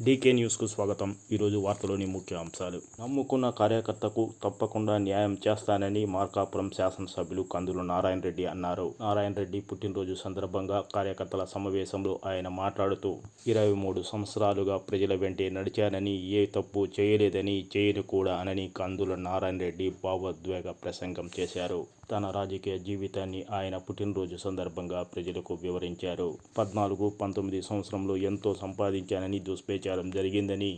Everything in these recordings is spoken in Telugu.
డీకే న్యూస్కు స్వాగతం. ఈరోజు వార్తలోని ముఖ్య అంశాలు. నమ్ముకున్న కార్యకర్తకు తప్పకుండా న్యాయం చేస్తానని మార్కాపురం శాసనసభ్యులు కందులు నారాయణ రెడ్డి అన్నారు. నారాయణ రెడ్డి పుట్టినరోజు సందర్భంగా కార్యకర్తల సమావేశంలో ఆయన మాట్లాడుతూ ఇరవై మూడు సంవత్సరాలుగా ప్రజల వెంటే నడిచానని ఏ తప్పు చేయలేదని చేయను కూడా అనని కందుల నారాయణ రెడ్డి భావోద్వేగ ప్రసంగం చేశారు. తన రాజకీయ జీవితాన్ని ఆయన పుట్టినరోజు సందర్భంగా ప్రజలకు వివరించారు. పద్నాలుగు పంతొమ్మిది సంవత్సరంలో ఎంతో సంపాదించానని దుష్ప్రచారం జరిగిందని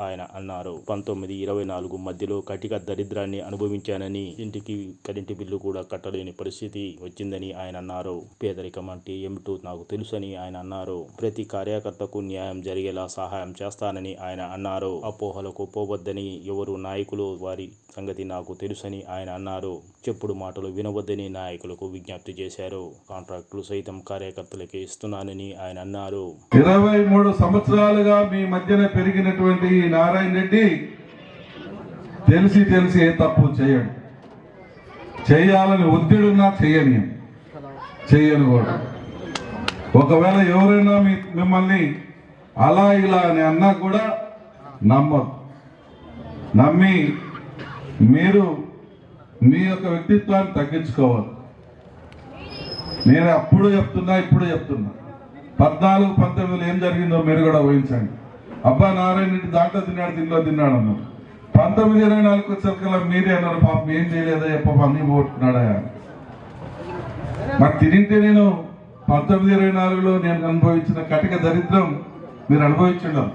ఆయన అన్నారు. పంతొమ్మిది ఇరవై నాలుగు మధ్యలో కటిక దరిద్రాన్ని అనుభవించానని ఇంటికి కరెంటు బిల్లు కూడా కట్టలేని పరిస్థితి వచ్చిందని ఆయన అన్నారు. పేదరికం అంటే ఏమిటో నాకు తెలుసని ఆయన అన్నారు. ప్రతి కార్యకర్తకు న్యాయం జరిగేలా సహాయం చేస్తానని ఆయన అన్నారు. అపోహలకు పోవద్దని ఎవరు నాయకులు వారి సంగతి నాకు తెలుసని ఆయన అన్నారు. చెప్పుడు మాటలు వినవద్దని నాయకులకు విజ్ఞప్తి చేశారు. కాంట్రాక్టులు సైతం కార్యకర్తలకే ఇస్తున్నానని ఆయన అన్నారు. ఇరవై మూడు సంవత్సరాలుగా మీ మధ్యన పెరిగినటువంటి నారాయణ రెడ్డి తెలిసి తెలిసి ఏ తప్పు చేయడు. చేయాలని ఒత్తిడున్నా చేయని చేయను కూడా. ఒకవేళ ఎవరైనా మీ మిమ్మల్ని అలా ఇలా అని అన్నా కూడా నమ్మదు నమ్మి మీరు మీ యొక్క వ్యక్తిత్వాన్ని తగ్గించుకోవాలి. నేను అప్పుడు చెప్తున్నా ఇప్పుడు చెప్తున్నా. పద్నాలుగు పంతొమ్మిదిలో ఏం జరిగిందో మీరు కూడా ఊహించండి. అబ్బా నారాయణ రెడ్డి దాంట్లో తిన్నాడు దీనిలో తిన్నాడు అన్నారు పంతొమ్మిది ఇరవై నాలుగు వచ్చేసరికల్లా మీరే అన్నారు పాపం ఏం చేయలేదా చెప్ప అన్ని పోగొట్టుకున్నాడా అని. మరి తినింటే నేను పంతొమ్మిది ఇరవై నాలుగులో నేను అనుభవించిన కటిక దరిద్రం మీరు అనుభవించడం.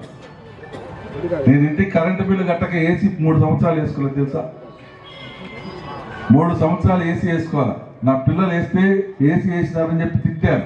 నేను ఇంటికి కరెంటు బిల్లు కట్టక ఏసీ మూడు సంవత్సరాలు వేసుకోలేదు తెలుసా? మూడు సంవత్సరాలు ఏసీ వేసుకోవాలి? నా పిల్లలు వేస్తే ఏసీ వేసినారని చెప్పి తిట్టారు.